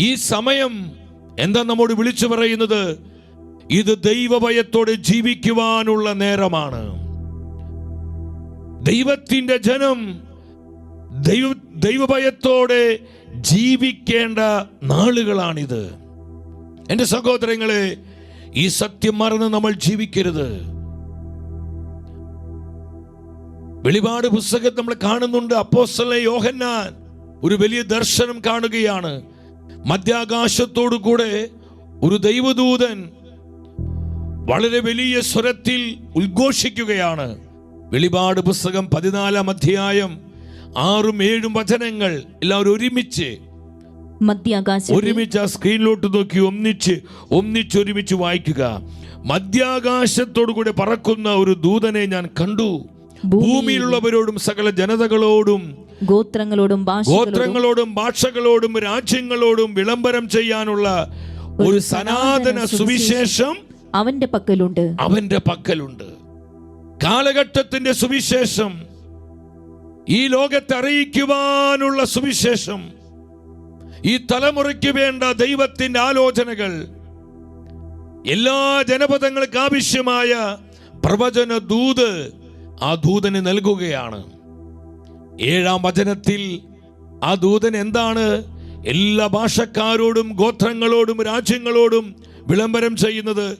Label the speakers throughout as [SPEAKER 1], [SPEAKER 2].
[SPEAKER 1] ഈ സമയം എന്താ നമ്മോട് വിളിച്ചു പറയുന്നത്? ഇത് ദൈവഭയത്തോടെ ജീവിക്കുവാനുള്ള നേരമാണ്. ദൈവത്തിന്റെ ജനം ദൈവ ദൈവഭയത്തോടെ ജീവിക്കേണ്ട നാളുകളാണിത്. എന്റെ സഹോദരങ്ങളെ ഈ സത്യം മറന്ന് നമ്മൾ ജീവിക്കരുത്. വെളിപാട് പുസ്തകം നമ്മൾ കാണുന്നുണ്ട് അപ്പോസ്തല യോഹന്നാൻ ഒരു വലിയ ദർശനം കാണുകയാണ്. മധ്യാകാശത്തോടു കൂടെ ഒരു ദൈവദൂതൻ വളരെ വലിയ സ്വരത്തിൽ ഉദ്ഘോഷിക്കുകയാണ്. വെളിപാട് പുസ്തകം പതിനാലാം അധ്യായം ആറും ഏഴും വചനങ്ങൾ എല്ലാവരും ഒരുമിച്ച്
[SPEAKER 2] മധ്യാകാശം
[SPEAKER 1] ഒരുമിച്ച് ആ സ്ക്രീനിലോട്ട് നോക്കി ഒന്നിച്ച് ഒന്നിച്ച് ഒരുമിച്ച് വായിക്കുക. മധ്യാകാശത്തോടു കൂടെ പറക്കുന്ന ഒരു ദൂതനെ ഞാൻ കണ്ടു. ഭൂമിയിലുള്ളവരോടും സകല ജനതകളോടും
[SPEAKER 2] ഗോത്രങ്ങളോടും
[SPEAKER 1] ഗോത്രങ്ങളോടും ഭാഷകളോടും രാജ്യങ്ങളോടും വിളംബരം ചെയ്യാനുള്ള ഒരു സനാതന സുവിശേഷം
[SPEAKER 2] അവന്റെ പക്കലുണ്ട്.
[SPEAKER 1] അവന്റെ പക്കലുണ്ട്. കാലഘട്ടത്തിന്റെ സുവിശേഷം ഈ ലോകത്തെ അറിയിക്കുവാനുള്ള സുവിശേഷം ഈ തലമുറയ്ക്ക് വേണ്ട ദൈവത്തിന്റെ ആലോചനകൾ എല്ലാ ജനപദങ്ങൾക്ക് ആവശ്യമായ പ്രവചന ദൂത് ആ ദൂതന് നൽകുകയാണ്. ഏഴാം വചനത്തിൽ ആ ദൂതൻ എന്താണ്? എല്ലാ ഭാഷക്കാരോടും ഗോത്രങ്ങളോടും രാജ്യങ്ങളോടും വിളംബരം ചെയ്യുന്നത്.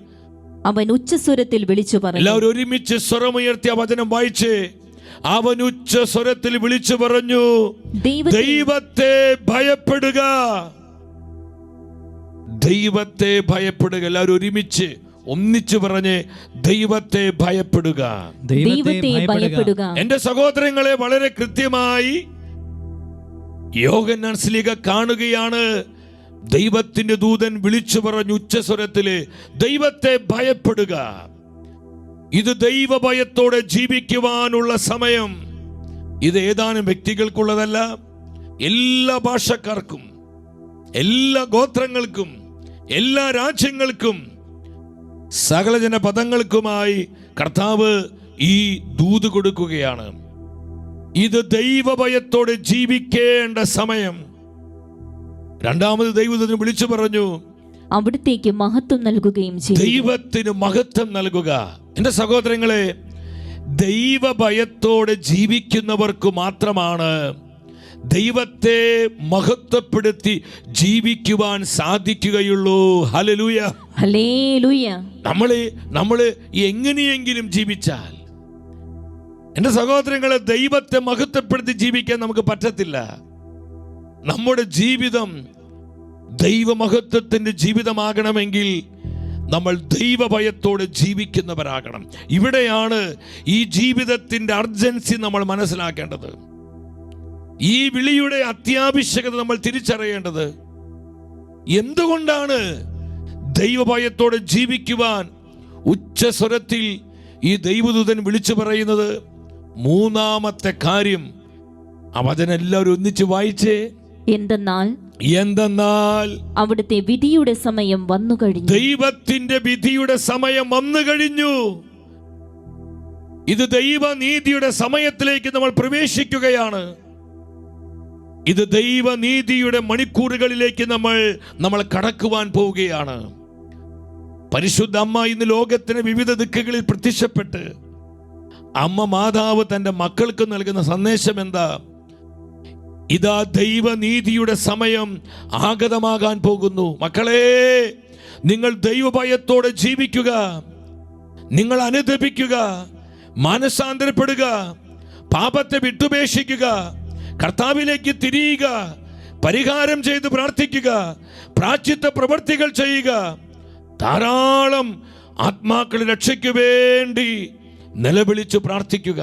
[SPEAKER 2] അവൻ ഉച്ചസ്വരത്തിൽ വിളിച്ചു പറഞ്ഞു.
[SPEAKER 1] എല്ലാവരും ഒരുമിച്ച് സ്വരമുയർത്തിയ വചനം വായിച്ച് അവൻ ഉച്ച സ്വരത്തിൽ വിളിച്ചു പറഞ്ഞു
[SPEAKER 2] ദൈവത്തെ
[SPEAKER 1] ദൈവത്തെ ഭയപ്പെടുക. ദൈവത്തെ ഭയപ്പെടുക. എല്ലാവരും ഒരുമിച്ച് ഒന്നിച്ചു പറഞ്ഞ് ദൈവത്തെ ഭയപ്പെടുക.
[SPEAKER 2] ദൈവത്തെ ഭയപ്പെടുക.
[SPEAKER 1] എന്റെ സഹോദരങ്ങളെ വളരെ കൃത്യമായി യോഗന്നാൻ സ്ലീഗ കാണുകയാണ്. ദൈവത്തിന്റെ ദൂതൻ വിളിച്ചു പറഞ്ഞു ഉച്ചസ്വരത്തിൽ ദൈവത്തെ ഭയപ്പെടുക. ഇത് ദൈവഭയത്തോടെ ജീവിക്കുവാനുള്ള സമയം. ഇത് ഏതാനും വ്യക്തികൾക്കുള്ളതല്ല എല്ലാ ഭാഷക്കാർക്കും എല്ലാ ഗോത്രങ്ങൾക്കും എല്ലാ രാജ്യങ്ങൾക്കും സകലജന പദങ്ങൾക്കുമായി കർത്താവ് ഈ ദൂത് കൊടുക്കുകയാണ്. ഇത് ദൈവഭയത്തോടെ ജീവിക്കേണ്ട സമയം. രണ്ടാമത് ദൈവത്തിന് വിളിച്ചു പറഞ്ഞു
[SPEAKER 2] അവിടത്തേക്ക് മഹത്വം നൽകുകയും ചെയ്തു.
[SPEAKER 1] ദൈവത്തിന് മഹത്വം നൽകുക. എന്റെ സഹോദരങ്ങളെ ദൈവഭയത്തോടെ ജീവിക്കുന്നവർക്ക് മാത്രമാണ് ദൈവത്തെ മഹത്വപ്പെടുത്തി ജീവിക്കുവാൻ സാധിക്കുകയുള്ളൂ. ഹലലൂയ
[SPEAKER 2] ഹലേലൂയ
[SPEAKER 1] നമ്മൾ നമ്മൾ എങ്ങനെയെങ്കിലും ജീവിച്ചാൽ എന്റെ സഹോദരങ്ങളെ ദൈവത്തെ മഹത്വപ്പെടുത്തി ജീവിക്കാൻ നമുക്ക് പറ്റത്തില്ല. നമ്മുടെ ജീവിതം ദൈവമഹത്വത്തിന്റെ ജീവിതമാകണമെങ്കിൽ നമ്മൾ ദൈവഭയത്തോടെ ജീവിക്കുന്നവരാകണം. ഇവിടെയാണ് ഈ ജീവിതത്തിന്റെ അർജൻസി നമ്മൾ മനസ്സിലാക്കേണ്ടത്. ഈ വിളിയുടെ അത്യാവശ്യകത നമ്മൾ തിരിച്ചറിയേണ്ടത് എന്തുകൊണ്ടാണ് ദൈവഭയത്തോടെ ജീവിക്കുവാൻ ഉച്ചസ്വരത്തിൽ ഈ ദൈവദൂതൻ വിളിച്ചു പറയുന്നത്? മൂന്നാമത്തെ കാര്യം ആ വചനം എല്ലാവരും ഒന്നിച്ച് വായിച്ചേ.
[SPEAKER 2] എന്തെന്നാൽ
[SPEAKER 1] എന്തെന്നാൽ
[SPEAKER 2] അവിടുത്തെ വിധിയുടെ സമയം വന്നു കഴിഞ്ഞു.
[SPEAKER 1] ദൈവത്തിന്റെ വിധിയുടെ സമയം വന്നു കഴിഞ്ഞു. ഇത് ദൈവനീതിയുടെ സമയത്തിലേക്ക് നമ്മൾ പ്രവേശിക്കുകയാണ്. ഇത് ദൈവനീതിയുടെ മണിക്കൂറുകളിലേക്ക് നമ്മൾ നമ്മൾ കടക്കുവാൻ പോവുകയാണ്. പരിശുദ്ധ അമ്മ ഇന്ന് ലോകത്തിന് വിവിധ ദിക്കുകളിൽ പ്രത്യക്ഷപ്പെട്ട് അമ്മ മാതാവ് തന്റെ മക്കൾക്ക് നൽകുന്ന സന്ദേശം എന്താ? ഇതാ ദൈവനീതിയുടെ സമയം ആഗതമാകാൻ പോകുന്നു. മക്കളെ നിങ്ങൾ ദൈവഭയത്തോടെ ജീവിക്കുക. നിങ്ങൾ അനുദപിക്കുക. മാനസാന്തരപ്പെടുക. പാപത്തെ വിട്ടുപേക്ഷിക്കുക. കർത്താവിലേക്ക് തിരിയുക പരിഹാരം ചെയ്ത് പ്രാർത്ഥിക്കുക പ്രാച്ചിത്ത പ്രവൃത്തികൾ ചെയ്യുക. ധാരാളം ആത്മാക്കളെ രക്ഷയ്ക്ക് വേണ്ടി നിലവിളിച്ച് പ്രാർത്ഥിക്കുക.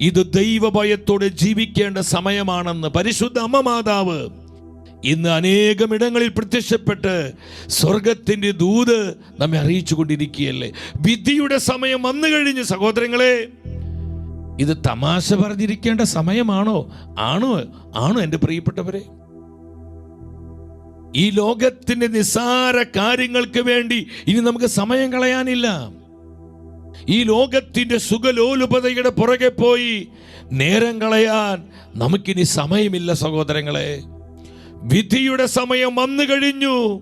[SPEAKER 1] ഇത് ദൈവഭയത്തോടെ ജീവിക്കേണ്ട സമയമാണെന്ന് പരിശുദ്ധ അമ്മ മാതാവ് ഇന്ന് അനേകം ഇടങ്ങളിൽ പ്രത്യക്ഷപ്പെട്ട് സ്വർഗത്തിന്റെ ദൂത് നമ്മെ അറിയിച്ചു കൊണ്ടിരിക്കുകയല്ലേ വിധിയുടെ സമയം വന്നു കഴിഞ്ഞ് സഹോദരങ്ങളെ ഇത് തമാശ പറഞ്ഞിരിക്കേണ്ട സമയമാണോ? ആണോ? ആണോ എന്റെ പ്രിയപ്പെട്ടവരെ? ഈ ലോകത്തിന്റെ നിസ്സാര കാര്യങ്ങൾക്ക് വേണ്ടി ഇനി നമുക്ക് സമയം കളയാനില്ല. ഈ ലോകത്തിന്റെ സുഖലോലുപതയുടെ പുറകെ പോയി നേരം കളയാൻ നമുക്കിനി സമയമില്ല സഹോദരങ്ങളെ. വിധിയുടെ സമയം വന്നു കഴിഞ്ഞു.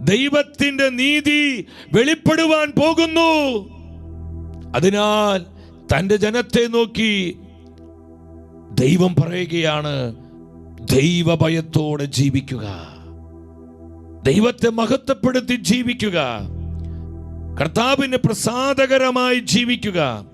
[SPEAKER 1] ദൈവത്തിന്റെ നീതി വെളിപ്പെടുവാൻ പോകുന്നു. അതിനാൽ തന്റെ ജനത്തെ നോക്കി ദൈവം പറയുകയാണ് ദൈവഭയത്തോടെ ജീവിക്കുക. ദൈവത്തെ മഹത്വപ്പെടുത്തി ജീവിക്കുക. കർത്താവിന് പ്രസാദകരമായി ജീവിക്കുക.